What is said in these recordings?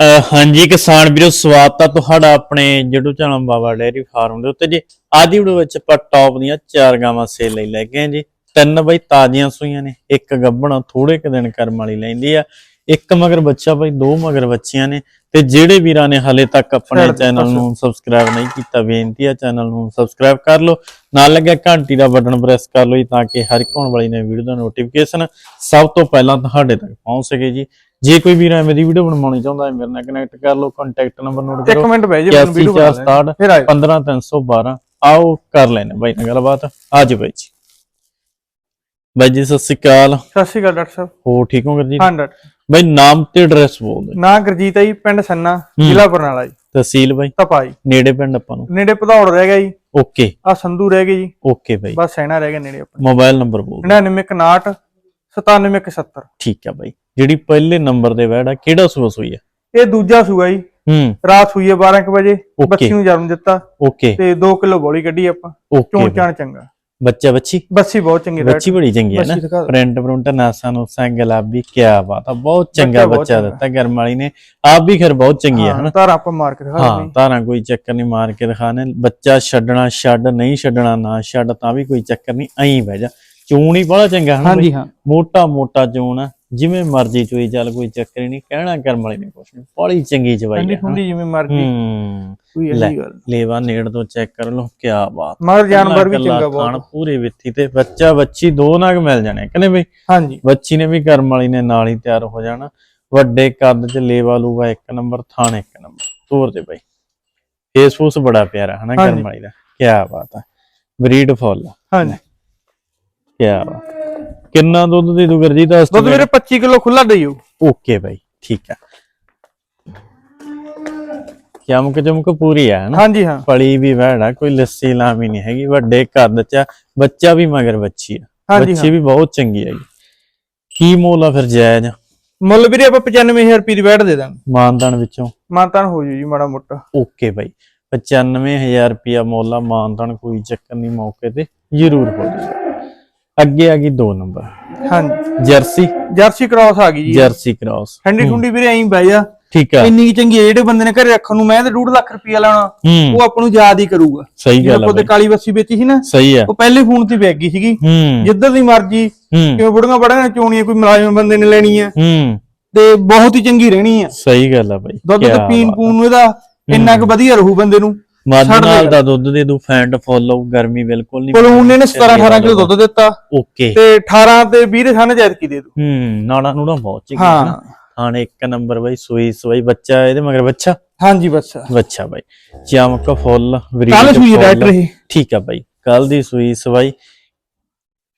ਹਾਂਜੀ ਕਿਸਾਨ ਵੀਰੋ ਸਵਾਗਤ ਆ ਤੁਹਾਡਾ ਆਪਣੇ YouTube channel Baba dairy farm ਦੇ ਉੱਤੇ ਜੀ। ਅੱਜ ਦੀ ਵੀਡੀਓ ਵਿੱਚ ਆਪਾਂ ਟੌਪ ਦੀਆਂ ਚਾਰ ਗਾਵਾਂ ਸੇਲ ਲਈ ਲੈ ਆਏ ਜੀ। ਤਿੰਨ ਬਈ ਤਾਜ਼ੀਆਂ ਸੂਈਆਂ ਨੇ ਇੱਕ ਗੱਭਣ ਥੋੜੇ ਕੁ ਦਿਨ ਕਰਮ ਵਾਲੀ ਲੈਂਦੀ ਆ ਇੱਕ ਮਗਰ ਬੱਚਾ ਬਈ ਦੋ ਮਗਰ ਬੱਚੀਆਂ ਨੇ। ਤੇ ਜਿਹੜੇ ਵੀਰਾਂ ਨੇ ਹਲੇ ਤੱਕ ਆਪਣੇ ਚੈਨਲ। ਨੂੰ ਸਬਸਕ੍ਰਾਈਬ ਨਹੀਂ ਕੀਤਾ ਬੇਨਤੀ ਆ ਚੈਨਲ ਨੂੰ ਸਬਸਕ੍ਰਾਈਬ ਕਰ ਲਓ। ਨਾਲ ਲੱਗਿਆ ਘੰਟੀ ਦਾ ਬਟਨ ਪ੍ਰੈਸ ਕਰ ਲਓ ਜੀ ਤਾਂ ਕਿ ਹਰ ਇੱਕ ਆਉਣ ਵਾਲੀ ਨਵੀਂ ਵੀਡੀਓ ਦਾ ਨੋਟੀਫਿਕੇਸ਼ਨ ਸਭ ਤੋਂ ਪਹਿਲਾਂ ਤੁਹਾਡੇ ਤੱਕ ਪਹੁੰਚ ਸਕੇ ਜੀ। ਜੇ ਕੋਈ ਵੀਰ ਐਵੇਂ ਦੀ ਵੀਡੀਓ ਬਣਵਾਉਣੀ ਚਾਹੁੰਦਾ ਹੈ ਮੇਰੇ ਨਾਲ ਕਨੈਕਟ ਕਰ ਲਓ ਕੰਟੈਕਟ ਨੰਬਰ ਨੋਟ ਇੱਕ ਕਰੋ। ਮਿੰਟ ਬਹਿ ਜਾ ਮੈਨੂੰ ਵੀਡੀਓ ਬਣਾ। 8467 ਫਿਰ ਆਇਓ 15312 ਆਓ ਕਰ ਲੈਣੇ ਬਾਈ ਨਾਲ ਗੱਲਬਾਤ। ਅੱਜ ਬਾਈ ਜੀ। ਬਾਈ ਜੀ ਸਤਿ ਸ਼੍ਰੀ ਅਕਾਲ। ਸਤਿ ਸ਼੍ਰੀ ਅਕਾਲ ਡਾਕਟਰ ਸਾਹਿਬ। ਹੋ ਠੀਕ ਹੋ ਗੁਰਜੀਤ? ਹਾਂ ਡਾਕਟਰ ਬਾਈ ਨਾਮ ਤੇ ਐਡਰੈਸ ਬੋਲ ਦੇ ਨਾਂ ਗੁਰਜੀਤ ਹੈ ਜੀ ਪਿੰਡ ਸੰਨਾ ਜ਼ਿਲ੍ਹਾ ਬਰਨਾਲਾ ਜੀ। ਤਹਿਸੀਲ ਬਾਈ। ਤਪਾਈ ਨੇੜੇ ਪਿੰਡ ਆਪਾਂ ਨੂੰ। ਨੇੜੇ ਭਦੌੜ ਰਹਿ ਗਿਆ ਜੀ। ਓਕੇ। ਆ ਸੰਧੂ ਰਹਿ ਗਏ ਜੀ। ਓਕੇ ਬਾਈ। ਬਸ ਸੈਣਾ ਰਹਿ ਗਿਆ ਨੇੜੇ ਆਪਣਾ। ਮੋਬਾਈਲ ਨੰਬਰ ਬੋਲ ਦਿਓ। 9961 97170 ਠੀਕ ਆ ਬਾਈ। ਜਿਹੜੀ ਪਹਿਲੇ ਨੰਬਰ ਦੇ ਵੈੜ ਆ ਕਿਹੜਾ ਸੂਆ ਸੂਈ ਆ? ਇਹ ਦੂਜਾ ਸੂਆ ਜੀ। ਹੂੰ। ਰਾਤ ਸੂਈ ਹੈ 12 ਕੁ ਵਜੇ Okay. ਬੱਚੀ ਨੂੰ ਜਨਮ ਦਿੱਤਾ। ਓਕੇ। ਤੇ 2 ਕਿਲੋ ਬੋਲੀ ਕੱਢੀ ਆਪਾਂ। ਓਕੇ। ਚੋਣ ਚਾਣ ਚੰਗਾ। ਬੱਚਾ ਬੱਚੀ? ਬੱਸੀ ਬਹੁਤ ਚੰਗੀ ਬੱਚੀ ਬੜੀ ਚੰਗੀ ਹੈ ਨਾ। ਬੱਚੀ ਦਿਖਾ ਦਿਓ। ਪ੍ਰਿੰਟ ਪ੍ਰਿੰਟ ਨਾਸਾਂ ਨੂਸਾਂ ਗੁਲਾਬੀ ਕਿਆ ਬਾਤ ਆ ਬਹੁਤ ਚੰਗਾ ਬੱਚਾ ਬਹੁਤ ਬੱਚਾ ਚੰਗਾ। ਦਿੱਤਾ ਗਰਮ ਵਾਲੀ ਨੇ। ਆਪ ਵੀ ਖੈਰ ਬਹੁਤ ਚੰਗੀ ਹੈ ਹਨਾ? ਤਾਰ ਆਪਾਂ ਮਾਰ ਕੇ ਦਿਖਾ ਹਾਂ ਦਿੰਦੇ ਤਾਰਾਂ ਕੋਈ ਚੱਕਰ ਨਹੀਂ ਮਾਰ ਕੇ ਦਿਖਾਣੇ ਬੱਚਾ ਛੱਡਣਾ ਛੱਡ ਨਹੀਂ ਛੱਡਣਾ ਨਾ ਛੱਡ ਤਾਂ ਵੀ ਕੋਈ ਚੱਕਰ ਨਹੀਂ ਐਂ ਬਹਿ ਜਾ। ਚੂਣ ਹੀ ਬੜਾ ਚੰਗਾ ਹਨਾ ਹਾਂਜੀ ਬਈ? ਹਾਂ। ਮੋਟਾ ਮੋਟਾ ਚੂਣ ਆ। ਜਿਵੇਂ ਮਰਜ਼ੀ ਚੋਈ ਚੱਲ ਕੋਈ ਚੱਕਰ ਨਹੀਂ ਕਹਿਣਾ ਕਰਮ ਵਾਲੀ ਨੇ ਕੁਛ ਨਹੀਂ ਬੜੀ ਚੰਗੀ ਚਵਾਈ ਠੰਡੀ ਹੈ ਹਨਾ। ਠੰਡੀ ਜਿਵੇਂ ਮਰਜ਼ੀ। ਕੋਈ। ਇਹੀ ਗੱਲ। ਲੇਵਾ ਨੇੜ ਤੋਂ ਚੈੱਕ ਕਰ ਲਓ ਕਿਆ ਬਾਤ। ਮਗਰ ਜਾਨਵਰ ਵੀ ਚੰਗਾ ਖਾਣ ਬਹੁਤ। ਪੂਰੇ ਵਿੱਥੀ ਤੇ ਬੱਚਾ ਬੱਚੀ ਦੋ ਨਾਗ ਮਿਲ ਜਾਣੇ ਕਹਿੰਦੇ ਬਈ? ਹਾਂਜੀ। ਬੱਚੀ ਨੇ ਵੀ ਕਰਮ ਵਾਲੀ ਨੇ ਨਾਲ ਹੀ ਤਿਆਰ ਹੋ ਜਾਣਾ। ਵੱਡੇ ਕੱਦ ਚ ਲੇਵਾ ਲੂਗਾ ਇੱਕ ਨੰਬਰ ਥਾਣ ਇੱਕ ਨੰਬਰ। ਤੋਰ ਦੇ ਬਾਈ। ਫੇਸ ਫੂਸ ਬੜਾ ਪਿਆਰਾ ਹਨਾ ਕਰਮ। ਵਾਲੀ ਦਾ। ਕੀ ਬਾਤ ਹੈ ਬਰੀਡ ਫੁੱਲ। ਹਾਂਜੀ। ਕੀ ਬਾਤ। ਕਿੰਨਾ ਦੁੱਧ ਦੇ ਦੂ ਗਰਜੀ ਦਾ ਦੁੱਧ ਮੇਰੇ? 25 ਕਿਲੋ ਖੁੱਲਾ ਦਈਓ ਓਕੇ ਬਾਈ ਠੀਕ ਹੈ ਚਮਕ ਚਮਕ ਪੂਰੀ ਹੈ ਹਨਾ? ਹਾਂਜੀ ਹਾਂ। ਪਲੀ ਵੀ ਵਹਿੜਾ ਕੋਈ ਲੱਸੀ ਲਾਮੀ ਨਹੀਂ ਹੈਗੀ ਵੱਡੇ ਕੱਦ ਚ ਆ, ਬੱਚਾ ਵੀ ਮਗਰ ਬੱਚੀ ਆ। ਬੱਚੀ ਵੀ ਬਹੁਤ ਚੰਗੀ ਹੈਗੀ। ਕੀ ਮੁੱਲ ਆ ਫਿਰ ਜਾਇਜ਼? ਮੁੱਲ ਵੀਰੇ ਆਪਾਂ 95000 ਰੁਪਏ ਦੀ ਬੈਠ ਦੇ ਦਾਂਗੇ। ਮਾਨਦਾਨ ਵਿੱਚੋਂ? ਮਾਨਤਾਨ ਹੋ ਜੂ ਜੀ ਮਾੜਾ ਮੋਟਾ। ਓਕੇ ਬਾਈ 95000 ਰੁਪਿਆ ਮੁੱਲ ਆ ਮਾਨਦਾਨ ਕੋਈ ਚੱਕਰ ਨਹੀਂ ਮੌਕੇ ਤੇ ਜ਼ਰੂਰ ਹੋ ਜਾਊਗਾ ਅੱਗੇ ਆ ਗਈ 2 ਨੰਬਰ। ਹਾਂਜੀ। ਜਰਸੀ। ਜਰਸੀ ਕ੍ਰਾਸ ਆ ਗਈ ਜੀ। ਜਰਸੀ ਕ੍ਰਾਸ ਠੰਡੀ ਠੁੰਡੀ ਵੀਰੇ ਐਂ ਬਹਿ ਜਾ। ਠੀਕ ਆ। ਇੰਨੀ ਚੰਗੀ ਹੈ ਜਿਹੜੇ ਬੰਦੇ ਨੇ ਘਰੇ ਰੱਖਣ ਨੂੰ ਮੈਂ ਤੇ 2.5 ਲੱਖ ਰੁਪਇਆ ਲਾਉਣਾ ਹੂੰ। ਉਹ ਆਪਾਂ ਨੂੰ ਯਾਦ ਹੀ ਕਰੂਗਾ। ਸਹੀ ਗੱਲ ਤੇ ਬਾਈ। ਕਾਲੀ ਬੱਸੀ ਵੇਚੀ ਸੀ ਨਾ ਸਹੀ ਆ। ਉਹ ਪਹਿਲੇ ਫੋਨ ਤੇ ਵੇਚ ਗਈ ਸੀਗੀ। ਹੂੰ। ਜਿੱਧਰ ਦੀ ਮਰਜ਼ੀ ਹੂੰ। ਕਿਵੇਂ ਬੁੜੀਆਂ ਬੜੀਆਂ ਚੋਣੀਆਂ ਕੋਈ ਮੁਲਾਜ਼ਮ ਬੰਦੇ ਨੇ ਲੈਣੀ ਆ। ਹੂੰ। ਤੇ ਬਹੁਤ ਹੀ ਚੰਗੀ ਰਹਿਣੀ ਆ। ਸਹੀ ਗੱਲ ਆ ਬਾਈ ਦੁੱਧ ਤੇ ਪੀਣ। ਪੂਣ ਨੂੰ ਇਹਦਾ ਇੰਨਾ ਕੁ ਵਧੀਆ ਰਹੂ ਬੰਦੇ ਨੂੰ। ਮੱਝ ਛੱਡ ਦੇ ਨਾਲ। ਦਾ ਦੁੱਧ ਦੇ ਦੂ ਫੈਂਟ ਫੁੱਲ ਗਰਮੀ ਬਿਲਕੁਲ ਨਹੀਂ ਕੋਲੋਂ ਉਹਨੇ ਨੇ 17 18 ਕਿਲੋ ਦੁੱਧ ਦਿੱਤਾ। ਓਕੇ। ਤੇ 18 ਤੇ 20 ਦੇ ਸਾਨੇ ਜੈਦ ਕੀ ਦੇ ਦੂ ਹੂੰ ਨਾੜਾ ਨੂੜਾ ਬਹੁਤ ਚੰਗੀ ਹਾਂ। ਨਾ। ਥਾਣੇ ਇੱਕ ਨੰਬਰ ਬਾਈ ਸੂਈ ਸੂਈ ਬੱਚਾ ਇਹਦੇ ਮਗਰ ਬੱਚਾ? ਹਾਂਜੀ ਬਸ ਬੱਚਾ ਬਾਈ। ਚਮਕ ਫੁੱਲ ਕੱਲ ਵਰੀਡ ਸੂਈ। ਰੈਟ ਰਹੀ। ਠੀਕ ਆ ਬਾਈ। ਕੱਲ ਦੀ ਸੂਈ ਸਵਾਈ।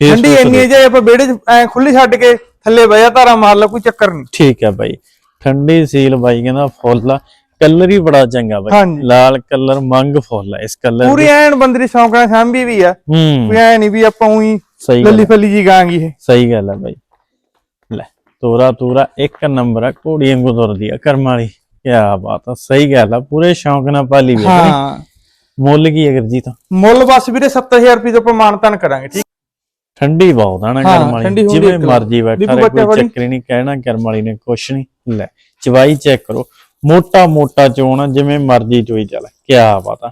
ਫੇਰ ਠੰਡੀ ਸੂਈ ਇੰਨੀ ਜੇ ਆਪਾਂ ਵਿਹੜੇ 'ਚ ਐ ਖੁੱਲੀ ਛੱਡ ਕੇ ਥੱਲੇ ਬਹਿ ਜਾ ਧਾਰਾ ਮਾਰ ਲਾ ਕੋਈ ਚੱਕਰ ਨਹੀਂ। ਠੀਕ ਆ ਬਾਈ। ਠੰਡੀ ਸੀਲ ਬਾਈ ਕਹਿੰਦਾ ਫੁੱਲ ਆ। ਕਲਰ ਹੀ ਬੜਾ ਚੰਗਾ ਬਾਈ। ਲਾਲ ਕਲਰ ਮੰਗ ਫੁੱਲ ਆ ਇਸ ਕਲਰ ਪੂਰੀ ਐਨ ਬੰਦੇ ਦੀ ਸ਼ੌਂਕ ਨਾਲ ਸਾਂਭੀ ਵੀ ਆ। ਹੂੰ। ਕੋਈ ਐ ਨਹੀਂ ਵੀ ਆਪਾਂ ਉਹੀ ਲੱਲੀ ਫੱਲੀ ਜੀ ਗਾਂਗੀ ਇਹ। ਸਹੀ ਗੱਲ ਆ ਬਾਈ। ਲੈ ਤੋਰਾ ਤੋਰਾ ਇੱਕ ਨੰਬਰ ਆ ਘੋੜੀ ਵਾਂਗੂ ਤੁਰਦੀ ਆ ਕਰਮ ਵਾਲੀ। ਕੀ ਬਾਤ ਆ ਸਹੀ ਗੱਲ ਆ ਪੂਰੇ ਸ਼ੌਂਕ ਨਾਲ ਪਾਲੀ ਵੀ। ਹਾਂ। ਮੁੱਲ ਕੀ ਹੈ ਜੀ ਤਾਂ ਮੁੱਲ ਬਸ ਵੀਰੇ 70000 ਰੁਪਏ ਤੋਂ ਆਪਾਂ ਮਾਨਤਾਨ ਕਰਾਂਗੇ ਠੀਕ ਠੰਡੀ ਬਹੁਤ ਆ ਨਾ ਹਾਂ, ਕਰਮ ਵਾਲੀ। ਜਿਵੇਂ ਮਰਜ਼ੀ ਬੈਠਾ ਰਹੇ ਕੋਈ ਚੱਕਰ ਹੀ ਨਹੀਂ ਕਹਿਣਾ ਕਰਮ ਵਾਲੀ ਨੇ ਕੁਛ ਨਹੀਂ। ਲੈ ਚਵਾਈ ਚੈੱਕ ਕਰੋ। ਮੋਟਾ ਮੋਟਾ ਚੋਣ ਆ, ਜਿਵੇਂ ਮਰਜ਼ੀ ਚੋਈ ਚੱਲ ਕੀ ਬਾਤ ਆ।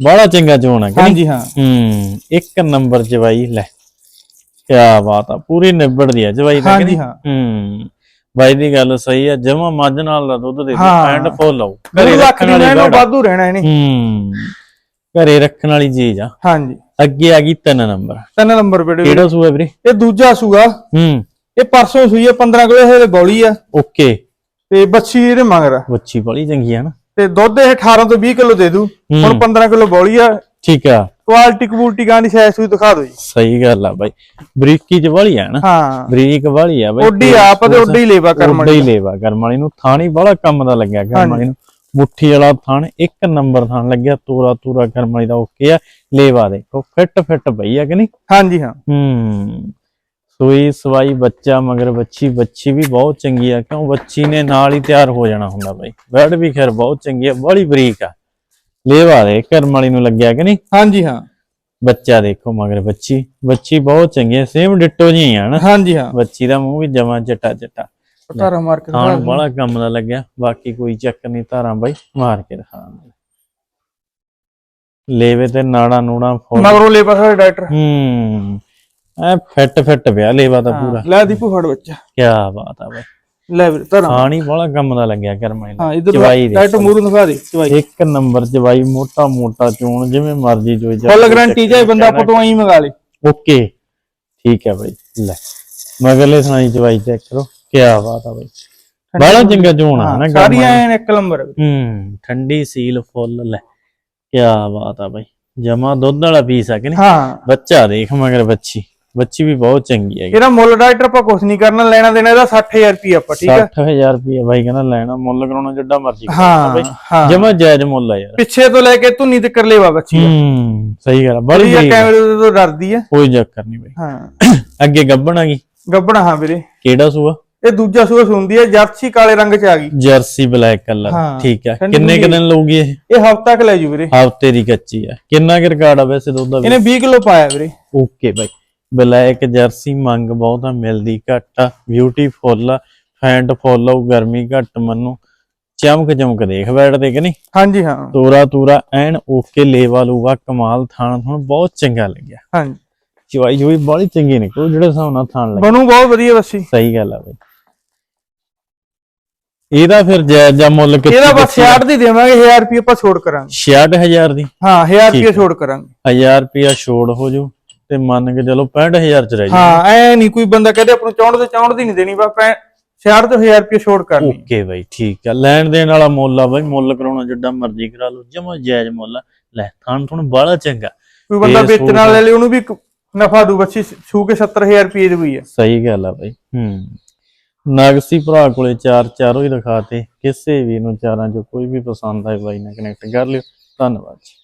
ਬੜਾ ਚੰਗਾ ਚੋਣ ਆ ਕਿ ਨਹੀਂ? ਹਾਂਜੀ ਹਾਂ। ਹੂੰ ਇੱਕ ਨੰਬਰ ਚਵਾਈ ਲੈ ਕੀ ਬਾਤ ਆ ਪੂਰੀ ਨਿਬੜਦੀ ਆ ਚਵਾਈ ਤਾਂ ਕਿ ਹਾਂਜੀ ਨਹੀਂ? ਹਾਂ। ਹੂੰ ਬਾਈ ਦੀ ਗੱਲ ਸਹੀ ਆ ਜਮਾ ਮੱਝ ਨਾਲ ਦਾ ਦੁੱਧ ਦੇ ਹਾਂ। ਐਂਡ ਫੁੱਲ ਆਉ ਲੱਖ ਰੱਖਣ ਦੀ ਵਾਲੀ ਰਹਿਣ ਆ। ਵਾਧੂ ਰਹਿਣਾ ਇਹਨੇ। ਹੂੰ ਘਰੇ ਰੱਖਣ ਵਾਲੀ ਚੀਜ਼ ਆ। ਹਾਂਜੀ। ਅੱਗੇ ਆ ਗਈ ਤਿੰਨ ਨੰਬਰ। ਤਿੰਨ ਨੰਬਰ ਵੀਰੇ ਕਿਹੜਾ ਸੂਆ ਵੀਰੇ? ਇਹ ਦੂਜਾ ਸੂਆ। ਹੂੰ। ਇਹ ਪਰਸੋਂ ਸੂਈ ਆ 15 ਕਿਲੋ ਇਹਦੇ ਬੌਲੀ ਆ। ਓਕੇ। ਤੇ ਬੱਚੀ ਇਹਦੇ ਮਗਰ ਆ। ਬੱਚੀ ਬੜੀ ਚੰਗੀ ਆ ਨਾ। ਤੇ ਦੁੱਧ ਇਹ 18 ਤੋਂ 20 ਕਿਲੋ ਦੇ ਦੂ ਹੁਣ ਹੂੰ 15 ਕਿਲੋ ਬੌਲੀ ਆ। ਠੀਕ ਆ। ਕੁਆਲਿਟੀ ਕਬੂਲਟੀ ਗਾਂ ਦੀ ਸਾਈਜ਼ ਸੂਈ ਦਿਖਾ ਦਿਓ ਜੀ। ਸਹੀ ਗੱਲ ਆ ਬਾਈ। ਬਰੀਕੀ ਚ ਵਾਲੀ ਆ ਨਾ। ਹਾਂ। ਬਰੀਕ ਵਾਲੀ ਆ ਬਾਈ। ਓਡੀ ਆਪ ਤੇ ਓਡੀ ਲੇਵਾ ਕਰਮ ਉੱਡੀ ਲੇਵਾ ਕਰਮ ਵਾਲੀ ਨੂੰ ਥਾਣੀ ਬੜਾ ਕੰਮ ਦਾ ਲੱਗਿਆ ਕਰਮ ਵਾਲੀ ਨੂੰ। ਮੁੱਠੀ ਵਾਲਾ ਥਾਣ ਇੱਕ ਨੰਬਰ ਥਾਣ ਲੱਗਿਆ ਤੋਰਾ ਤੋਰਾ ਕਰਮ ਵਾਲੀ ਦਾ ਓਕੇ ਆ। ਲੇਵਾ ਦੇਖੋ ਫਿੱਟ ਫਿੱਟ ਪਈ ਆ ਕਿ ਨਹੀਂ? ਹਾਂਜੀ ਹਾਂ। ਹੂੰ। ਸੂਈ ਸਵਾਈ ਬੱਚਾ ਮਗਰ ਬੱਚੀ ਬੱਚੀ ਵੀ ਬਹੁਤ ਚੰਗੀ ਆ। ਕਿਉਂ? ਬੱਚੀ ਨੇ ਨਾਲ ਹੀ ਤਿਆਰ ਹੋ ਜਾਣਾ ਹੁੰਦਾ ਬਾਈ। ਬੈਡ ਵੀ ਖੈਰ ਬਹੁਤ ਚੰਗੀ ਆ ਬੜੀ ਬਰੀਕ ਆ। ਲੇਵਾ ਦੇ ਕਰਮ ਵਾਲੀ ਨੂੰ ਲੱਗਿਆ ਕਿ ਨਹੀਂ? ਹਾਂਜੀ ਹਾਂ। ਬੱਚਾ ਦੇਖੋ ਮਗਰ ਬੱਚੀ। ਬੱਚੀ ਬਹੁਤ ਚੰਗੀ ਹੈ ਸੇਮ ਡਿੱਟੋ ਜੀ ਆ ਨਾ। ਹਾਂਜੀ ਹਾਂ। ਬੱਚੀ ਦਾ ਮੂੰਹ ਵੀ ਜਮਾ ਚਟਾ ਚਟਾ। ਧਾਰਾ ਮਾਰ ਕੇ ਦਿੰਦੇ। ਬੜਾ ਕੰਮ ਦਾ ਲੱਗਿਆ। ਬਾਕੀ ਕੋਈ ਚੱਕਰ ਨਹੀਂ ਧਾਰਾਂ ਬਾਈ ਮਾਰ ਕੇ ਦਿਖਾ ਲੇਵੇ ਤੇ ਨਾੜਾ ਨੂੜਾ ਮਗਰੋਂ ਲੈ ਪਾਸਾ ਡਾਕਟਰ। ਹੂੰ। ਐ ਫਿੱਟ ਫਿੱਟ ਪਿਆ ਲੇਵਾ ਤਾਂ ਪੂਰਾ। ਲੈ ਦੀਪੂ ਫੜ ਬੱਚਾ ਕੀ ਬਾਤ ਆ ਬਾਈ। ਲੈ ਵੀਰੇ ਧਾਰਾ। ਖਾਣੀ ਬੜਾ ਕੰਮ ਦਾ ਲੱਗਿਆ ਕਰਮਾਈ ਹਾਂ ਇਧਰ ਡਾਕਟਰ ਮੂਰੂ ਦਿਖਾ ਦੇ ਚਵਾਈ ਇੱਕ ਨੰਬਰ ਚਵਾਈ ਮੋਟਾ ਮੋਟਾ ਚੂਣ ਜਿਵੇਂ ਮਰਜ਼ੀ ਜੋ ਫੁੱਲ ਗਰੰਟੀ ਜੇ ਬੰਦਾ ਫੋਟੋ ਹੀ ਮੰਗਾ ਲੇ। ਓਕੇ ਠੀਕ ਹੈ ਬਾਈ ਲੈ। ਮਗਰਲੇ ਸੁਣਾਈ ਚਵਾਈ ਚੈੱਕ ਕਰੋ। ਕੀ ਬਾਤ ਆ ਬਾਈ। ਬੜਾ ਚੰਗਾ ਚੂਣ ਆ ਨਾ ਸਾਰੀਆਂ ਇੱਕ ਨੰਬਰ ਹੂੰ ਠੰਡੀ ਸੀਲ ਫੁੱਲ ਲੈ। ਕੀ ਬਾਤ ਆ ਬਾਈ। ਜਮਾ ਦੁੱਧ ਵਾਲਾ ਪੀਸ ਆ ਕਿ ਨਹੀਂ? ਹਾਂ। ਬੱਚਾ ਦੇਖ ਮਗਰ ਬੱਚੀ। ਬੱਚੀ ਵੀ ਬਹੁਤ ਚੰਗੀ ਹੈਗੀ। ਇਹਦਾ ਮੁੱਲ ਡਾਕਟਰ ਆਪਾਂ ਕੁਝ ਨਹੀਂ ਕਰਨਾ ਲੈਣਾ ਦੇਣਾ ਇਹਦਾ 60000 ਰੁਪਏ ਆਪਾਂ ਠੀਕ ਹੈ 60000 ਰੁਪਏ ਬਾਈ ਕਹਿੰਦਾ ਲੈਣਾ ਮੁੱਲ ਕਰਾਉਣਾ ਜਿੱਡਾ ਮਰਜ਼ੀ ਹਾਂ ਹਾਂ। ਜਮਾ ਜਾਇਜ਼ ਮੁੱਲ ਆ ਯਾਰ। ਪਿੱਛੇ ਤੋਂ ਲੈ ਕੇ ਧੁੰਨੀ ਤੱਕ ਲੈਵਾ ਬੱਚੀ ਹੂੰ ਸਹੀ ਗੱਲ ਬੜੀ ਆ, ਕੈਮਰੇ ਤੋਂ ਡਰਦੀ ਹੈ ਕੋਈ ਚੱਕਰ ਨਹੀਂ ਬਾਈ। ਹਾਂ। ਅੱਗੇ ਗੱਬਣ ਆ ਗਈ? ਗੱਬਣਾ ਹਾਂ ਵੀਰੇ। ਕਿਹੜਾ ਸੂਆ? ਇਹ ਦੂਜਾ ਸੂਆ ਸੁੰਦੀ ਹੈ ਜਰਸੀ ਕਾਲੇ ਰੰਗ ਚ ਆ ਗਈ। ਜਰਸੀ ਬਲੈਕ ਕਲਰ ਹਾਂ, ਠੀਕ ਹੈ ਕਿੰਨੇ ਕੁ ਦਿਨ ਲਊਗੀ ਇਹ? ਇਹ ਹਫਤਾ ਕ ਲੈ ਜੂ ਵੀਰੇ। ਹਫ਼ਤੇ ਦੀ ਕੱਚੀ ਆ। ਕਿੰਨਾ ਕੁ ਰਿਕਾਰਡ ਆ ਵੈਸੇ ਦੁੱਧ ਦਾ ਇਹਨੇ 20 ਕਿਲੋ ਪਾਇਆ ਵੀਰੇ। ਓਕੇ ਬਾਈ। ਬਲੈਕ ਜਰਸੀ ਮੰਗ ਬਹੁਤ ਮਿਲਦੀ ਘੱਟ ਆ ਬਿਊਟੀਫੁੱਲ ਫੈਂਟ ਫੁੱਲ ਆ ਗਰਮੀ ਘੱਟ ਮੰਨੂ। ਚਮਕ ਚਮਕ ਦੇਖ ਬੈਠਦੇ ਕਿ ਨਹੀਂ? ਹਾਂਜੀ ਹਾਂ। ਤੋਰਾ ਤੂਰਾ ਐਨ ਓਕੇ ਲੇਵਾ ਲੂਗਾ ਕਮਾਲ ਥਾਣ ਥਣ ਬਹੁਤ ਚੰਗਾ ਲੱਗਿਆ। ਹਾਂਜੀ। ਚਵਾਈ ਜੋਈ ਬੜੀ ਚੰਗੀ ਨਿਕਲੂ ਜਿਹੜੇ ਹਿਸਾਬ ਨਾਲ ਥਾਣ ਲੱਗੇ। ਬਣੂ ਬਹੁਤ ਵਧੀਆ ਬੱਸੀ ਸਹੀ ਗੱਲ ਆ ਬਾਈ। ਇਹਦਾ ਫਿਰ ਜਾਇਜ਼ ਜਾਂ ਮੁੱਲ ਕਿੱਥੇ ਇਹਦਾ ਬਸ 66 ਦੀ ਦੇਵਾਂਗੇ 1000 ਰੁਪਏ ਆਪਾਂ ਛੋੜ ਕਰਾਂਗੇ। 66000 ਦੀ? ਹਾਂ 1000 ਠੀਕ ਰੁਪਏ। ਛੋੜ ਕਰਾਂਗੇ। 1000 ਰੁਪਿਆ ਛੋੜ ਹੋ ਜੂ। ਤੇ ਮੰਨ ਕੇ ਚਲੋ 65000 ਚ ਰਹਿ ਜੂ ਹਾਂ ਐ ਨਹੀਂ ਕੋਈ ਬੰਦਾ ਕਹਦੇ ਆਪਾਂ ਨੂੰ 64 ਤੇ 64 ਦੀ ਨਹੀਂ ਦੇਣੀ ਬਸ 66 ਤੋਂ 1000 ਰੁਪਏ ਛੋੜ ਕਰਨੀ। ਓਕੇ ਬਾਈ ਠੀਕ ਆ। ਲੈਣ ਦੇਣ ਵਾਲਾ ਮੁੱਲ ਆ ਬਾਈ ਮੁੱਲ ਕਰਾਉਣਾ ਜਿੱਡਾ ਮਰਜ਼ੀ ਕਰਾ ਲਓ ਜਮਾ ਜਾਇਜ਼ ਮੁੱਲ ਆ। ਲੈ ਥਾਣ ਥੁਣ ਬਾਲਾ ਚੰਗਾ। ਕੋਈ ਬੰਦਾ ਵੇਚਣ ਵਾਲੇ ਲਈ ਉਹਨੂੰ ਵੀ ਨਫਾ ਦੂ ਬੱਚੀ ਛੂ ਕੇ 70000 ਰੁਪਏ ਦੀ ਹੋਈ ਹੈ ਸਹੀ ਗੱਲ ਆ ਬਾਈ ਹੂੰ। ਨਗਸੀ ਭਰਾ ਕੋਲੇ ਚਾਰ ਚਾਰੋਂ ਹੀ ਦਿਖਾਤੇ ਕਿਸੇ ਵੀ ਨੂੰ ਚਾਰਾਂ ਚੋਂ ਕੋਈ ਵੀ ਪਸੰਦ ਆਏ ਬਾਈ ਨਾਲ ਕਨੈਕਟ ਕਰ ਲਿਓ। ਧੰਨਵਾਦ ਜੀ।